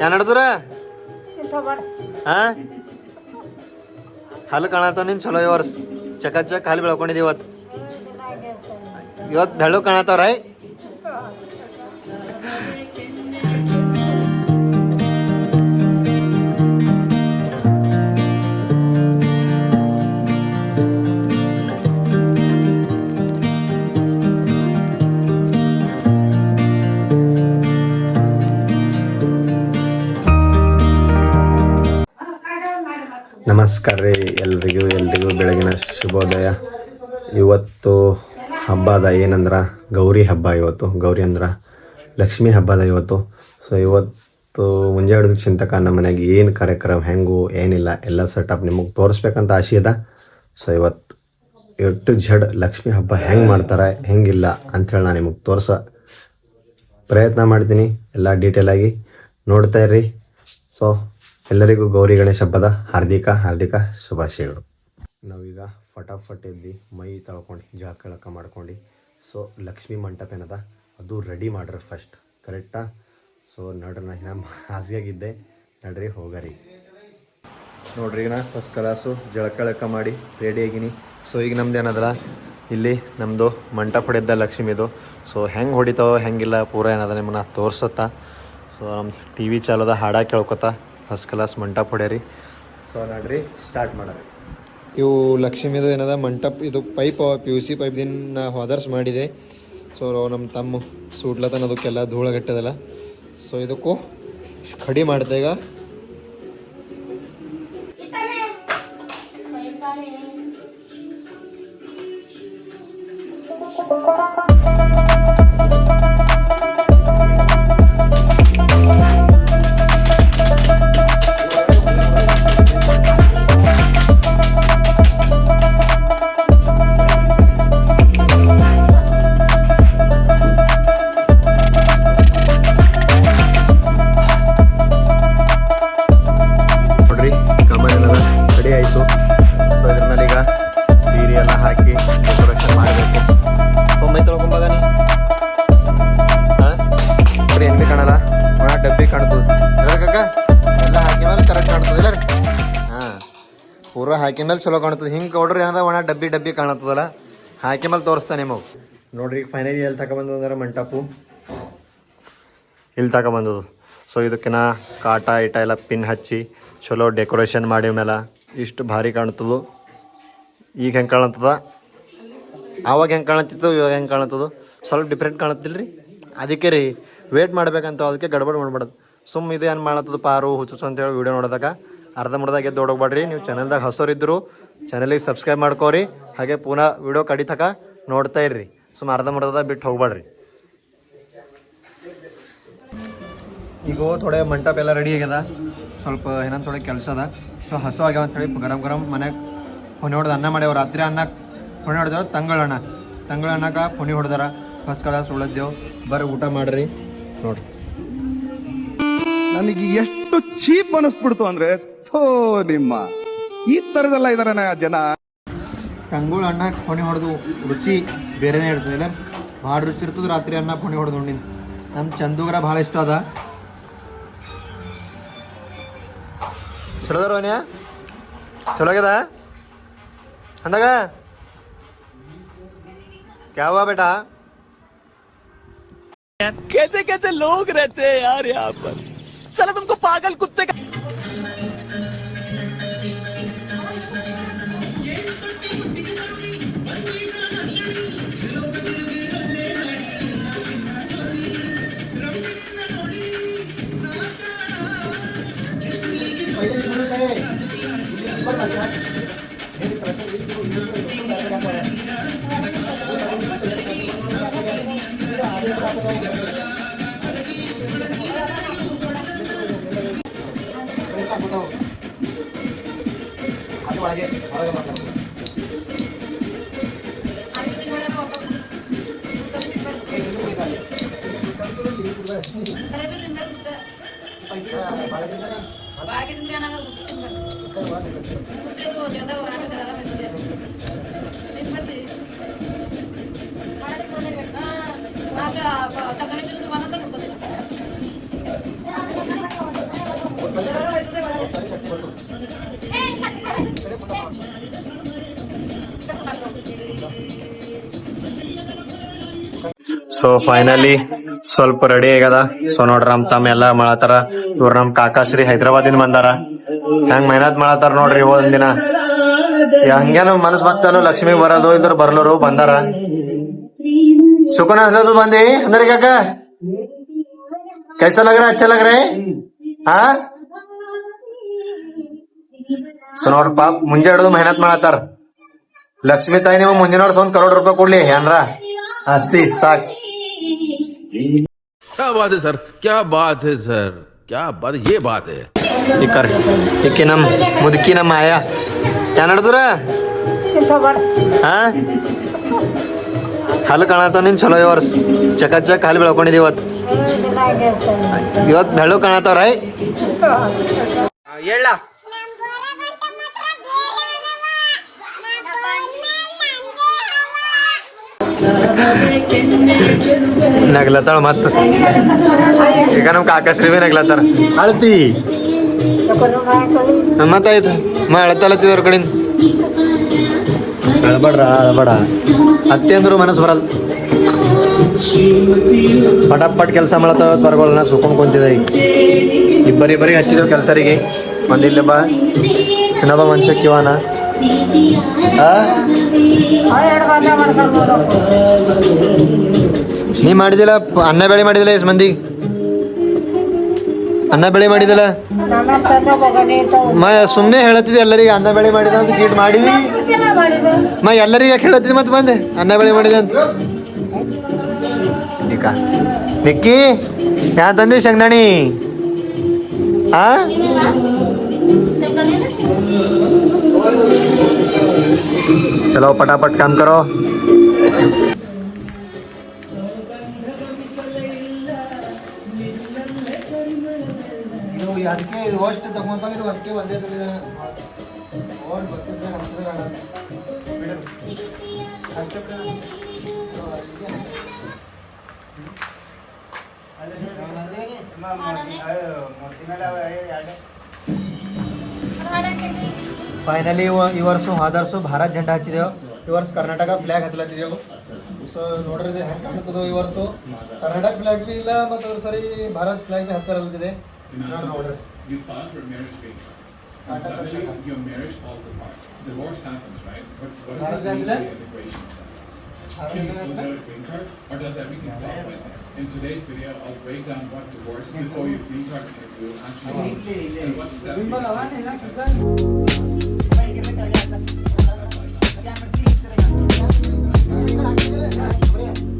ಏನ್ ನಡ್ದ್ರ ಇಂಥ ಮಾಡ ಹಾ ಹಲ್ಲು ಕಾಣತ್ತಾವ ನಿನ್? ಚಲೋ ಈ ವರ್ಷ. ಚಕ ಚಕ್ ಹಲ್ಲು ಬೆಳ್ಕೊಂಡಿದ್ದೀವಿ ಇವತ್ತು ದಿನ ಹಂಗೆ ಇರ್ತಾನೆ ಇವತ್ತು ಬೆಳ್ಳು ಕಾಣತ್ತಾವ ನಮಸ್ಕಾರ ರೀ ಎಲ್ರಿಗೂ ಎಲ್ರಿಗೂ ಬೆಳಗಿನ ಶುಭೋದಯ. ಇವತ್ತು ಹಬ್ಬ ಅದ ಏನಂದ್ರೆ, ಗೌರಿ ಹಬ್ಬ ಇವತ್ತು, ಗೌರಿ ಅಂದ್ರೆ ಲಕ್ಷ್ಮೀ ಹಬ್ಬದ ಇವತ್ತು. ಸೊ ಇವತ್ತು ಮುಂಜಾನೆ ಹಿಡಿದು ಚಿಂತಕ ನಮ್ಮ ಮನೆಗೆ ಏನು ಕಾರ್ಯಕ್ರಮ, ಹೆಂಗು, ಏನಿಲ್ಲ, ಎಲ್ಲ ಸೆಟಪ್ ನಿಮಗೆ ತೋರಿಸ್ಬೇಕಂತ ಆಸೆ ಅದ ಸೊ ಇವತ್ತು ಎಟ್ಟು ಝಡ್ ಲಕ್ಷ್ಮೀ ಹಬ್ಬ ಹೆಂಗೆ ಮಾಡ್ತಾರೆ, ಹೆಂಗಿಲ್ಲ ಅಂಥೇಳಿ ನಾನು ನಿಮಗೆ ತೋರಿಸ ಪ್ರಯತ್ನ ಮಾಡ್ತೀನಿ. ಎಲ್ಲ ಡೀಟೇಲಾಗಿ ನೋಡ್ತಾ ಇರ್ರಿ. ಸೊ ಎಲ್ಲರಿಗೂ ಗೌರಿ ಗಣೇಶ ಹಬ್ಬದ ಹಾರ್ದಿಕ ಹಾರ್ದಿಕ ಶುಭಾಶಯಗಳು. ನಾವೀಗ ಫಟಾಫಟ್ ಎದ್ದು ಮೈ ತಳ್ಕೊಂಡು ಜಳಕ ಮಾಡ್ಕೊಂಡು. ಸೊ ಲಕ್ಷ್ಮೀ ಮಂಟಪ ಏನದ? ಅದು ರೆಡಿ ಮಾಡ್ರಿ ಫಸ್ಟ್ ಕರೆಕ್ಟಾ ಸೊ ನಡ್ರಿ ನಾ ನಮ್ಮ ಹಾಸಿಗೆಗಿದ್ದೆ ನಡ್ರಿ ಹೋಗರಿ. ನೋಡ್ರಿ ಈಗ ನಾ ಫಸ್ಟ್ ಕಲಾಸು ಜಳಕ ಮಾಡಿ ರೆಡಿ ಆಗಿನಿ. ಸೊ ಈಗ ನಮ್ದು ಏನದಲ್ಲ ಇಲ್ಲಿ ನಮ್ಮದು ಮಂಟಪ ಹೊಡೆದ ಲಕ್ಷ್ಮಿದು. ಸೊ ಹೆಂಗೆ ಹೊಡಿತಾವೋ ಹೆಂಗಿಲ್ಲ ಪೂರ ಏನದ ನಿಮ್ಮನ್ನ ತೋರ್ಸತ್ತ. ಸೊ ನಮ್ದು ಟಿ ವಿ ಚಾಲದ ಹಾಡ ಕೇಳ್ಕೊತ ಫಸ್ಟ್ ಕ್ಲಾಸ್ ಮಂಟಪ ಹೊಡ್ಯಾರಿ. ಸೊ ನೋಡ್ರಿ ಸ್ಟಾರ್ಟ್ ಮಾಡರಿ ಇವು ಲಕ್ಷ್ಮಿದು ಏನದ ಮಂಟಪ ಇದು pipe P U C pipe ದಿನ ಹೋದರ್ಸ್ ಮಾಡಿದೆ. ಸೊ ನಮ್ಮ ತಮ್ಮ ಸೂಟ್ಲತನ ಅದಕ್ಕೆಲ್ಲ ಧೂಳಗಟ್ಟದಲ್ಲ. ಸೊ ಇದಕ್ಕೂ ಕಡಿ ಮಾಡ್ದೆ ಈಗ. ಹಾಕಿ ಮೇಲೆ ಚಲೋ ಕಾಣ್ತದೆ ಹಿಂಗೆ ಕೊಡ್ರಿ ಏನದ? ಒಣ ಡಬ್ಬಿ ಡಬ್ಬಿ ಕಾಣತ್ತದಲ್ಲ? ಹಾಕಿ ಮೇಲೆ ತೋರಿಸ್ತಾನೆ ನಿಮಗೆ. ನೋಡ್ರಿ, ಈಗ ಫೈನಲಿ ಎಲ್ಲಿ ತಗೊಬಂದ್ರೆ ಮಂಟಪು. ಇಲ್ಲಿ ತಗೊಬಂದದು ಸೊ ಇದಕ್ಕಿನ ಕಾಟ, ಇಟ ಎಲ್ಲ ಪಿನ್ ಹಚ್ಚಿ ಚಲೋ ಡೆಕೋರೇಷನ್ ಮಾಡಿ ಮೇಲೆ ಇಷ್ಟು ಭಾರಿ ಕಾಣ್ತದ ಈಗ ಹೆಂಗೆ ಕಾಣತ್ತದ? ಆವಾಗ ಹೆಂಗೆ ಕಾಣತ್ತಿತ್ತು, ಇವಾಗ ಹೆಂಗೆ ಕಾಣತ್ತದು? ಸ್ವಲ್ಪ ಡಿಫ್ರೆಂಟ್ ಕಾಣತ್ತಿಲ್ಲ ರೀ ಅದಕ್ಕೆ ರೀ ವೇಟ್ ಮಾಡ್ಬೇಕಂತ ಅದಕ್ಕೆ ಗಡ್ಬಡ್ ಮಾಡ್ಬಾರ್ದು ಸುಮ್ಮ ಇದು ಏನು ಮಾಡತ್ತದ? ಪಾರು ಹುಚ್ಚು ಅಂತೇಳಿ ವಿಡಿಯೋ ನೋಡಿದಾಗ ಅರ್ಧ ಮುಡ್ದಾಗ ಎದ್ದು ಓಡೋಗ್ಬೇಡ್ರಿ. ನೀವು ಚಾನಲ್ದಾಗ ಹಸೋರಿದ್ರು ಚಾನಲಿಗೆ ಸಬ್ಸ್ಕ್ರೈಬ್ ಮಾಡ್ಕೋರಿ. ಹಾಗೆ ಪುನಃ ವಿಡಿಯೋ ಕಡಿತಕ ನೋಡ್ತಾ ಇರ್ರಿ. ಸುಮ್ಮ ಅರ್ಧ ಮುಡ್ದಾಗ ಬಿಟ್ಟು ಹೋಗ್ಬೇಡ್ರಿ. ಈಗ ಥೋಡೆ ಮಂಟಪ ಎಲ್ಲ ರೆಡಿ ಆಗ್ಯದ. ಸ್ವಲ್ಪ ಏನಂತ ಥೋಡೆ ಕೆಲಸ ಅದ. ಸೊ ಹಸು ಆಗ್ಯಾವ ಅಂತೇಳಿ ಗರಂ ಗರಂ ಮನೆಗೆ ಪುಣಿ ಹೊಡೆದ ಅನ್ನ ಮಾಡ್ಯಾವ. ರಾತ್ರಿ ಅನ್ನ ಪುಣೆ ಹೊಡೆದವ್ರ ತಂಗಳ ಅಣ್ಣ ತಂಗಳ ಅನ್ನಕ್ಕೆ ಪುಣಿ ಹೊಡೆದಾರ. ಫಸ್ಟ್ ಕ್ಲಾಸ್ ಉಳದ್ದೇವು ಬರ್ರಿ ಊಟ ಮಾಡ್ರಿ. ನೋಡ್ರಿ. ನನಗೆ ಎಷ್ಟು ಚೀಪ್ ಅನಿಸ್ಬಿಡ್ತು ಅಂದ್ರೆ ಥೋ ನಿಮ್ಮ ಈ ತರದೆಲ್ಲ ಇದಾರೆ ಜನ ತಂಗುಳ ಅನ್ನ ಫೋನಿ ಹೊಡೆದು ರುಚಿ ಬೇರೆನೇ ಇರ್ತದೆ ಇಲ್ಲ ಭಾಳ ರುಚಿ ಇರ್ತದೆ ರಾತ್ರಿ ಅನ್ನ ಫೋನಿ ಹೊಡೆದು ಉಂಡಿನ ನಮ್ಮ ಚಂದುಗರ ಭಾಳ ಇಷ್ಟ ಅದ ಚಲೋ ರೋನ್ಯ ಚಲೋ ಆಗ್ಯದ ಅಂದಾಗ क्या हुआ बेटा कैसे कैसे लोग रहते हैं यार यहाँ पर साला तुमको पागल कुत्ते का ಸಗಣಿ ಬಂದ ಸೊ ಫೈನಲಿ ಸ್ವಲ್ಪ ರೆಡಿ ಆಗ್ಯದ. ಸೊ ನೋಡ್ರಿ ನಮ್ ತಮ್ಮ ಎಲ್ಲಾ ಮಾಡತಾರ ಇವ್ರ ನಮ್ ಕಾಕಾಶ್ರೀ ಹೈದರಾಬಾದಿನ ಬಂದಾರ. ಹೆಂಗ್ ಮೆಹನತ್ ಮಾಡತಾರ ನೋಡ್ರಿ ಒಂದ್ ದಿನ ಹಂಗೇನು ಮನಸ್ ಬತ್ತಾನು ಲಕ್ಷ್ಮಿ ಬರೋದು ಇದ್ರ ಬರ್ಲೋರು ಬಂದಾರ ಸುಖನ ಹಸದು ಬಂದಿ ಅಂದ್ರೆ ಕಾಕ कैसा लग रहा है अच्छा लग रहा है हाँ ಸೊ ನೋಡ್ರಿ ಪಾಪ ಮುಂಜೆ ಹಿಡಿದು ಮೆಹನತ್ ಮಾಡತ್ತಾರ ಲಕ್ಷ್ಮಿ ತಾಯಿ ನೀವು ಮುಂದಿನ ವರ್ಷ ಒಂದ್ ಕರೋಡ್ ರೂಪಾಯಿ ಕೊಡ್ಲಿ ಏನ್ರ ಆಸ್ತಿ ಸಾಕ್ क्या बात है सर क्या बात है सर क्या बात ये बात है ಇಕ್ಕರ್ ಇಕ್ಕಿ ನಮ್ಮ ಮುದುಕಿ ನಮ್ಮ ಆಯ. ಏನ್ ನಡ್ದ್ರ? ಹಾ ಹಲ್ಲು ಕಾಣತಾವ ನಿನ್ ಚಲೋ ಇವರ್ಸ್ ಚಕ ಚಕ್ ಹಲ್ಲು ಬೆಳ್ಕೊಂಡಿದ್ದೀವಿ ಇವತ್ತು. ಇವತ್ತು ಬೆಳ್ಳು ಕಾಣತಾವ ರೈ ನಗ್ಲತ್ತಾಳ ಮತ್ತು. ಈಗ ನಮ್ ಕಾಕಶ್ರೀ ಬಿ ನಗ್ಲತ್ತಾರ. ಅಳ್ತಿ. ಮತ್ತಾಯ್ತು ಮಾ ಅಳತಲತ್ತಿದವ್ರ ಕಡೆಯಿಂದ ಅಳಬೇಡ್ರ ಅಳಬೇಡ ಅತ್ತೆ ಅಂದ್ರು ಮನಸ್ಸು ಬರಲ್ಲ. ಪಟ ಪಟ್ ಕೆಲಸ ಮಾಡತ್ತ ಬರ್ಗೋಲ್ಲ ಸುಕೊಂಡ್ ಕುಂತಿದೆ ಈಗ. ಇಬ್ಬರಿಬ್ಬರಿಗೆ ಹಚ್ಚಿದೇವು ಕೆಲಸರಿಗೆ. ಒಂದಿಲ್ಲ ಬಾ. ಇನ್ನೊಬ್ಬ ಮನುಷ್ಯ ಕಿವಾನ. ನೀ ಮಾಡಿದಿಲ್ಲ ಅನ್ನ ಬೆಳೆ ಮಾಡಿದಿಲ್ಲ ಎಷ್ಟು ಮಂದಿ ಅನ್ನ ಬೆಳೆ ಮಾಡಿದಲ್ಲ? ಮ ಸುಮ್ಮನೆ ಹೇಳತ್ತಿದ್ದೆ, ಎಲ್ಲರಿಗೆ ಅನ್ನ ಬೆಳೆ ಮಾಡಿದ ಅಂತ ಕೀಟ್ ಮಾಡಿದಿ ಮ, ಎಲ್ಲರಿಗೆ ಯಾಕೆ ಹೇಳತ್ತಿದ್ದೆ ಮತ್ತೆ ಬಂದೆ. ಅನ್ನ ಬೆಳೆ ಮಾಡಿದೆ ಅಂತ. ನಿಕ್ಕಿ ಯಾ ತಂದಿ ಶಂಗಣಿ ಆ? ಚಲೋ, ಪಟಾಪಟ್ ಕಾಮ್ ಕರೋ. ಅದಕ್ಕೆ ಅಷ್ಟು ತಗೊಂಡ್ಬಂದಿದ್ದು ಅದಕ್ಕೆ ಒಂದೇ ಫೈನಲಿ ಈ ವರ್ಷ ಹೋದ ವರ್ಷ ಭಾರತ್ ಜೆಂಡಾ ಹಚ್ಚಿದೆವು ಈ ವರ್ಷ ಕರ್ನಾಟಕ ಫ್ಲಾಗ್ ಹಚ್ಚಲತ್ತಿದೆವು ಸೊ ನೋಡ್ರಿ ಇದು ಹೆಂಗೆ ಕಾಣ್ತದೋ ಈ ವರ್ಷ ಕರ್ನಾಟಕ ಫ್ಲಾಗ್ ಬಿ ಇಲ್ಲ ಮತ್ತು ಅದ್ರ ಸರಿ Bharat flag In other words, you thought your marriage being and suddenly your marriage falls apart. Divorce happens, right? But what does that. mean to the immigration status? Can you still get a green card, or does everything stop with that? In today's video, I'll break down what divorce before your green card interview actually and what steps you need to.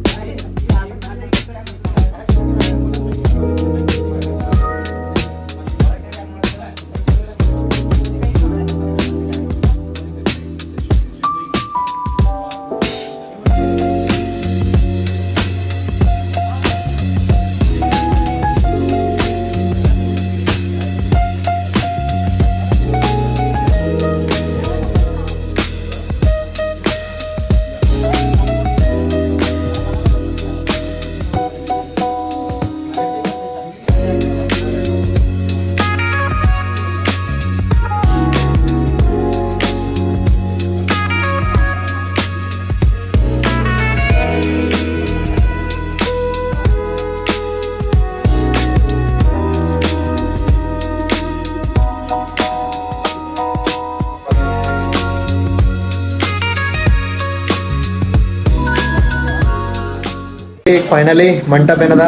Finally ಮಂಟಪ ಏನದ?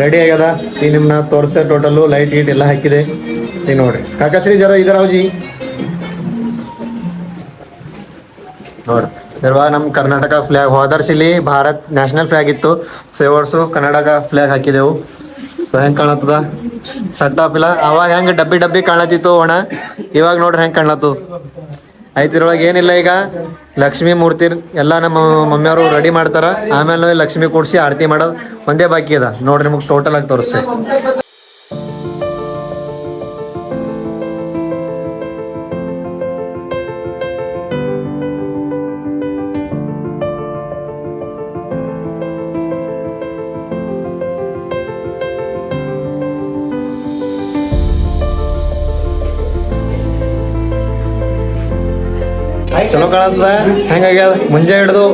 Ready ಆಗ್ಯದ? ಈ ನಿಮ್ನ ತೋರಿಸ್ತೇವೆ total light ಗೀಟ್ ಎಲ್ಲ ಹಾಕಿದೆ. ಈಗ ನೋಡ್ರಿ. ಕಾಕಶ್ರೀ ಜರ ಇದರ ಅವಜಿ? ನೋಡ್ರಿ. ಇರುವ ನಮ್ಮ ಕರ್ನಾಟಕ ಫ್ಲಾಗ್ ಹೋದರ್ಶಿಲಿ ಭಾರತ್ ನ್ಯಾಷನಲ್ ಫ್ಲಾಗ್ ಇತ್ತು. ಸೊ ವರ್ಷ ಕರ್ನಾಟಕ ಫ್ಲಾಗ್ ಹಾಕಿದೆವು. ಸೊ ಹೆಂಗ್ ಕಾಣತ್ತದ? ಆಫ್ ಇಲ್ಲ. ಅವಾಗ ಹೆಂಗ್ ಡಬ್ಬಿ ಡಬ್ಬಿ ಕಾಣತಿತ್ತು ಒಣ ಇವಾಗ ನೋಡ್ರಿ ಹೆಂಗ್ ಕಾಣತ್ತು ಆಯ್ತು, ಇದ್ರೊಳಗೆ ಏನಿಲ್ಲ ಈಗ. ಲಕ್ಷ್ಮೀ ಮೂರ್ತಿ ಎಲ್ಲ ನಮ್ಮ ಮಮ್ಮಿಯವರು ರೆಡಿ ಮಾಡ್ತಾರ. ಆಮೇಲೆ ಲಕ್ಷ್ಮಿ ಕೂಡಿಸಿ ಆರತಿ ಮಾಡೋದು. ಒಂದೇ ಬಾಕಿ ಅದ. ನೋಡ್ರಿ ನಿಮಗೆ ಟೋಟಲ್ ಆಗಿ ತೋರಿಸ್ತೇವೆ ಕಾಣತ್ತದ ಹೆಂಗಾಗ್ಯದ? ಮುಂಜೆ ಹಿಡ್ದು,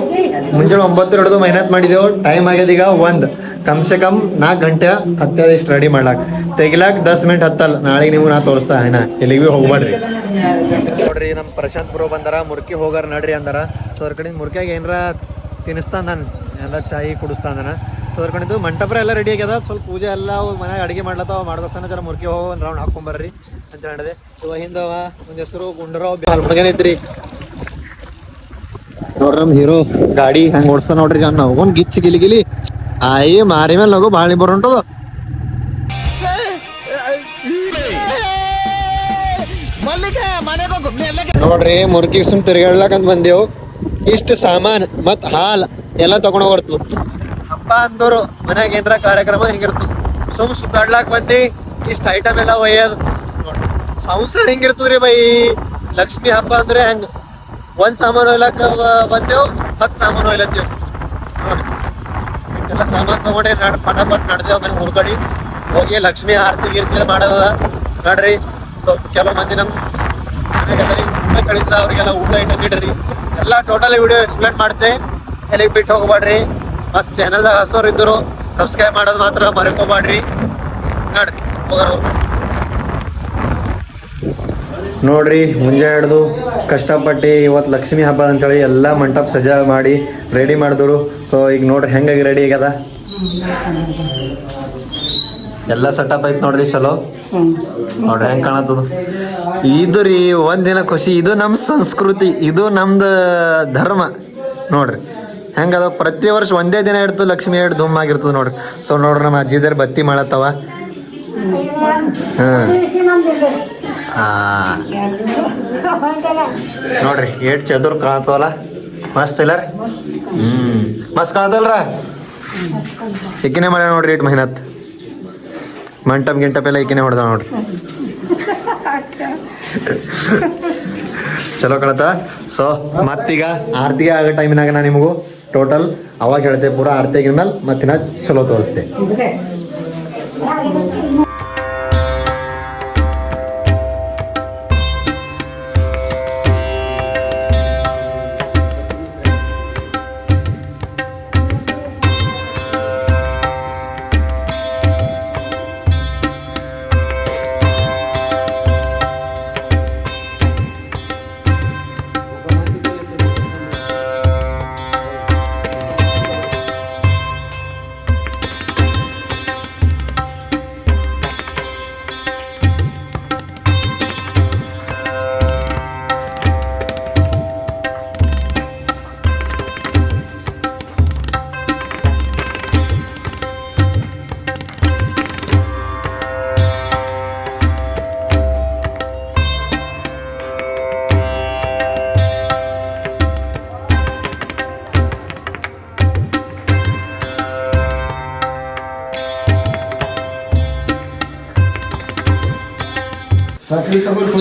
ಮುಂಜಾನೆ ಒಂಬತ್ತು ಹಿಡ್ದು ಮೆಹನತ್ ಮಾಡಿದೆವು. ಟೈಮ್ ಆಗ್ಯದ ಈಗ ಒಂದ್. ಕಮ್ ಸೆ ಕಮ್ ನಾಲ್ಕು ಗಂಟೆ ಹತ್ತದ ಇಷ್ಟು ರೆಡಿ ಮಾಡ್ಲಾಕ್. ತೆಗಿಲಾಕ್ ದಸ್ ಮಿನಿಟ್ ಹತ್ತಲ್ಲ. ನಾಳೆಗೆ ನೀವು ನಾ ತೋರಿಸ್ತಾ ಏನ ಎಲ್ಲಿಗೆ ಭೀ ಹೋಗ್ಬೇಡ್ರಿ ನೋಡ್ರಿ ನಮ್ಮ ಪ್ರಶಾಂತ್ ಬ್ರೋ ಬಂದಾರ. ಮುರ್ಕಿ ಹೋಗಾರ ನಡ್ರಿ ಅಂದಾರ. ಸೊ ಅದ್ರ ಕಡೆ ಮುರ್ಕಿಯಾಗ ಏನರ ತಿನ್ನಿಸ್ತಾ ನಾನು ಎಲ್ಲ ಚಾಯಿ ಕುಡಿಸ್ತಾನ ಸೊ ಅದ್ರ ಕಡೆದು ಮಂಟಪ ಎಲ್ಲ ರೆಡಿ ಆಗ್ಯದ. ಸ್ವಲ್ಪ ಪೂಜೆ ಎಲ್ಲ ಮನೆಯಾಗ ಅಡಿಗೆ ಮಾಡ್ಲತ್ತಾವ. ಮಾಡ್ಬೇಕನ ಜರ ಮುರ್ಕಿ ಹೋಗಿ ರೌಂಡ್ ಹಾಕೊಂಬರ್ರಿ ಅಂತ ಹೇಳಿದೆ. ಇವ ಹಿಂದವ, ಒಂದ್ ಹೆಸರು ಗುಂಡರಾವ್ ಹುಡುಗನ ಐತ್ರಿ. ನೋಡ್ರಿ ಹೀರೋ ಗಾಡಿ ಹಂಗ ಓಡಿಸ್ತ ನೋಡ್ರಿ ನಾನು ಹೋಗೋನ್ ಗಿಚ್ಚಿ ಗಿಲಿ ಗಿಲಿ. ಆಯಿ, ಮಾರಿ ಮೇಲೆ ನಗು ಭಾಳ ನಿಬ್ಬರ್ ಹೊಂಟದ. ನೋಡ್ರಿ ಮುರ್ಕಿ ಸುಮ್ ಅಂತ ಬಂದೇವು. ಇಷ್ಟ ಸಾಮಾನ್ ಮತ್ ಹಾಲ್ ಎಲ್ಲ ತಗೊಂಡ್ ಹೋಗ್ತು ಹಬ್ಬ ಅಂದೋರು, ಮನ್ಯಾಗ ಏನ್ರ ಕಾರ್ಯಕ್ರಮ ಹಿಂಗಿರ್ತು? ಸುಮ್ ಸುತ್ತಾಡ್ಲಾಕ್ ಬಂದಿ, ಇಷ್ಟ ಐಟಮ್ ಎಲ್ಲ ಒಯ್ಯದ್. ಸಂಸಾರ ಹಿಂಗಿರ್ತದ್ರಿ ಬೈ? ಲಕ್ಷ್ಮಿ ಹಬ್ಬ ಅಂದ್ರೆ ಹಂಗ? ಒಂದ್ ಸಾಮಾನು ಒಯ್ಲಾಕ ಬಂದೇವ್ ಬಂದೇವು ಹತ್ತು ಸಾಮಾನು ಒಯ್ಲತ್ತೇವ್ ನೋಡ್ರಿ ಎಲ್ಲ ಸಾಮಾನು ತಗೊಂಡೆ, ನಡ್ ಪಟ ಪಟ್ ನಡ್ದೇವ್ ಆಮೇಲೆ ಹುಡ್ಕಡಿ ಹೋಗಿ ಲಕ್ಷ್ಮಿ ಆರತಿ ಗೀರ್ತಿ ಮಾಡೋದ. ನೋಡ್ರಿ, ಸ್ವಲ್ಪ ಕೆಲವು ಮಂದಿ ನಮ್ ಮನೆಗೆಲ್ಲರಿಗೆ ಊಟ ಕಳಿತ, ಅವ್ರಿಗೆಲ್ಲ ಊಟ ಇಟ್ಟ ಇಡ್ರಿ. ಎಲ್ಲ ಟೋಟಲ್ ವಿಡಿಯೋ ಎಕ್ಸ್ಪ್ಲೇನ್ ಮಾಡ್ತೆ. ಎಲ್ಲಿಗೆ ಬಿಟ್ಟು ಹೋಗ್ಬೇಡ್ರಿ. ಮತ್ತು ಚಾನಲ್ದಾಗ ಹಸೋರ್ ಇದ್ರು ಸಬ್ಸ್ಕ್ರೈಬ್ ಮಾಡೋದು ಮಾತ್ರ ಮರ್ಕೋಬೇಡ್ರಿ ನೋಡ್ರಿ, ಹೋಗೋರು. ನೋಡ್ರಿ, ಮುಂಜಾನೆ ಹಿಡ್ದು ಕಷ್ಟಪಟ್ಟು ಇವತ್ತು ಲಕ್ಷ್ಮಿ ಹಬ್ಬ ಅಂತೇಳಿ ಎಲ್ಲ ಮಂಟಪ ಸಜಾ ಮಾಡಿ ರೆಡಿ ಮಾಡಿದ್ರು. ಸೊ ಈಗ ನೋಡ್ರಿ ಹೆಂಗಾಗಿ ರೆಡಿ ಆಗ್ಯದ? ಎಲ್ಲ ಸೆಟಪ್ ಆಯ್ತು ನೋಡ್ರಿ ಚಲೋ. ನೋಡ್ರಿ ಹೆಂಗ್ ಕಾಣತ್ತದ. ಇದು ರೀ ಒಂದಿನ ಖುಷಿ, ಇದು ನಮ್ಮ ಸಂಸ್ಕೃತಿ, ಇದು ನಮ್ದು ಧರ್ಮ. ನೋಡ್ರಿ ಹೆಂಗದ ಪ್ರತಿ ವರ್ಷ ಒಂದೇ ದಿನ ಇಡ್ತು, ಲಕ್ಷ್ಮಿ ಎರಡು ಧೂಮ್ ಆಗಿರ್ತದ ನೋಡ್ರಿ. ಸೊ ನೋಡ್ರಿ ನಮ್ಮ ಅಜ್ಜಿದಾರ ಬತ್ತಿ ಮಾಡತ್ತವ. ಹಾಂ ನೋಡ್ರಿ, ಏಟ್ ಚದುರ್ ಕಾಣತ್ತವಲ್ಲ ಮಸ್ತ್ ಇಲ್ಲ ಹ್ಮ್. ಮಸ್ತ್ ಕಾಣತ್ತಲ್ರ ಇಕ್ಕಿನೇ ಮಾಡ್ಯಾವ ನೋಡ್ರಿ ಏಟ್ ಮೆಹನತ್. ಮಂಟಪ್ ಗಿಂಟಪ್ ಎಲ್ಲ ಇಕ್ಕಿನೇ ಹೊಡೆದ ನೋಡ್ರಿ. ಚಲೋ ಕಳತ ಸೊ ಮತ್ತೀಗ ಆರ್ತಿಗೆ ಆಗೋ ಟೈಮಿನಾಗ ನಾ ನಿಮಗೂ ಟೋಟಲ್ ಅವಾಗ ಹೇಳ್ತೆ ಪೂರ ಆರ್ತಿಯಾಗಿನ ಮೇಲೆ ಮತ್ತಿನ ಚಲೋ ತೋರಿಸ್ತೆ.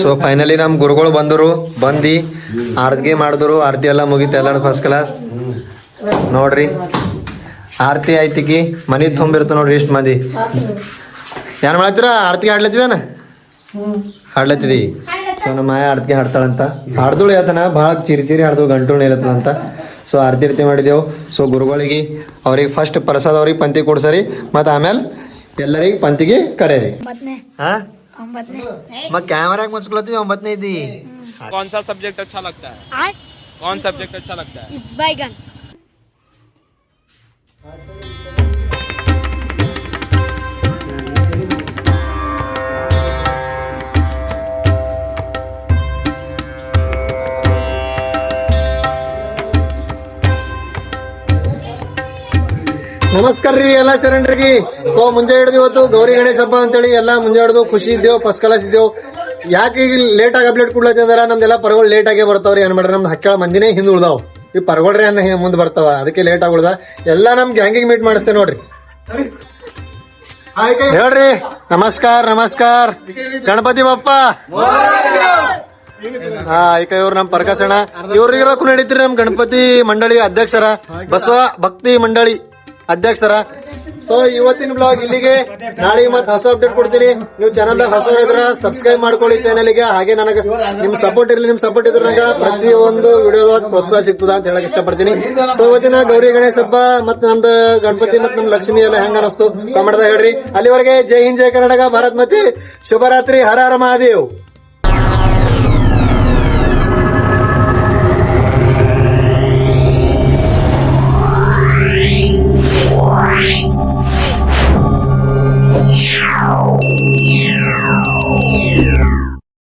ಸೊ ಫೈನಲಿ ನಮ್ಮ ಗುರುಗಳು ಬಂದರು ಬಂದು ಆರತಿ ಮಾಡಿದ್ರು ಆರತಿ ಎಲ್ಲ ಮುಗೀತು ಎಲ್ಲ ಫಸ್ಟ್ ಕ್ಲಾಸ್ ನೋಡ್ರಿ ಆರತಿ ಆಯ್ತಿಕಿ ಮನಿ ತುಂಬಿರ್ತ ನೋಡ್ರಿ ಇಷ್ಟು ಮಂದಿ. ಏನು ಮಾಡ್ತೀರ? ಆರತಿ ಹಾಡ್ಲತ್ತಿದಾನ? ಹಾಡ್ಲತ್ತಿದಿ? ಸೊ ನಮ್ಮ ಮಾಯ ಆರತಿಗೆ ಹಾಡ್ತಾಳಂತ. ಹಾಡ್ದಳು ಹೇಳ್ತಾನ ಭಾಳ ಚಿರಿ ಚಿರಿ ಹಾಡ್ದು ಗಂಟು ನಿಲ್ಲತ್ತದಂತ. ಸೊ ಆರತಿ ರೀತಿ ಮಾಡಿದೆವು. ಸೊ ಗುರುಗಳಿಗೆ ಅವ್ರಿಗೆ ಫಸ್ಟ್ ಪ್ರಸಾದ ಅವ್ರಿಗೆ ಪಂತಿ ಕೊಡ್ಸರಿ ಮತ್ತು ಆಮೇಲೆ ಎಲ್ಲರಿಗೆ ಪಂತಿಗೆ ಕರೆಯರಿ ಹಾ? मैं कैमरा नहीं थी कौन सा सब्जेक्ट अच्छा लगता है? कौन सब्जेक्ट अच्छा लगता है? बैगन ನಮಸ್ಕಾರ ರೀ ಎಲ್ಲ ಶರಣರಿಗೆ. ಸೊ ಮುಂಜೆ ಹಿಡಿದು ಇವತ್ತು ಗೌರಿ ಗಣೇಶ ಹಬ್ಬ ಅಂತೇಳಿ ಎಲ್ಲ ಮುಂಜೆ ಹಿಡಿದು ಖುಷಿ ಇದ್ದೇವು ಫಸ್ಟ್ ಕ್ಲಾಸ್ ಇದ್ದೇವು. ಯಾಕೆ ಈಗ ಲೇಟ್ ಆಗಿ ಅಪ್ಡೇಟ್ ಕೊಡ್ಲತ್ತಿ ಅಂದ್ರ? ನಮ್ದೆಲ್ಲ ಪರಗಳು ಲೇಟ್ ಆಗೇ ಬರ್ತಾವ್ರಿ ಏನ್ ಮಾಡ್ರಿ? ನಮ್ದು ಹಕ್ಕಳ ಮಂದಿನೇ ಹಿಂದ್ ಉಳ್ದಾವ್. ಈ ಪರಗಳ್ರಿ ಅನ್ನ ಮುಂದೆ ಬರ್ತಾವ ಅದಕ್ಕೆ ಲೇಟ್ ಆಗಿ ಉಳ್ದ. ಎಲ್ಲಾ ನಮ್ ಗ್ಯಾಂಗಿಗೆ ಮೀಟ್ ಮಾಡಿಸ್ತೇವೆ ನೋಡ್ರಿ. ಹೇಳ್ರಿ. ನಮಸ್ಕಾರ ನಮಸ್ಕಾರ. ಗಣಪತಿ ಬಪ್ಪ. ಹಾ ಈಗ ಇವ್ರ ನಮ್ ಪರ್ಕಸಣ ಇವ್ರಿಗೆ ನಡೀತ್ರಿ ನಮ್ ಗಣಪತಿ ಮಂಡಳಿ ಅಧ್ಯಕ್ಷರ ಬಸವ ಭಕ್ತಿ ಮಂಡಳಿ. ಅಧ್ಯಕ್ಷರ ಸೊ ಇವತ್ತಿನ ಬ್ಲಾಗ್ ಇಲ್ಲಿಗೆ ನಾಳೆ ಮತ್ತೆ ಹೊಸ ಅಪ್ಡೇಟ್ ಕೊಡ್ತೀನಿ. ನೀವು ಚಾನಲ್ ಹೊಸ ಇದ್ರ ಸಬ್ಸ್ಕ್ರೈಬ್ ಮಾಡ್ಕೊಳ್ಳಿ ಚಾನಲ್ಗೆ. ಹಾಗೆ ನನಗೆ ನಿಮ್ ಸಪೋರ್ಟ್ ಇರಲಿ, ನಿಮ್ ಸಪೋರ್ಟ್ ಇದ್ರ ಪ್ರತಿ ಒಂದು ವಿಡಿಯೋದ ಪ್ರೋತ್ಸಾಹ ಸಿಗ್ತದ ಅಂತ ಹೇಳಕ್ ಇಷ್ಟಪಡ್ತೀನಿ. ಸೊ ಇವತ್ತಿನ ಗೌರಿ ಗಣೇಶ ಹಬ್ಬ ಮತ್ ನಮ್ದು ಗಣಪತಿ ಮತ್ ನಮ್ ಲಕ್ಷ್ಮಿ ಎಲ್ಲ ಹೆಂಗ ಅನಸ್ತು? ಕಮಡದ ಹೇಳ್ರಿ. ಅಲ್ಲಿವರೆಗೆ ಜೈ ಹಿಂದ್, ಜೈ ಕರ್ನಾಟಕ, ಭಾರತ್ ಶುಭರಾತ್ರಿ. ಹರ ಹರ ಮಹಾದೇವ್.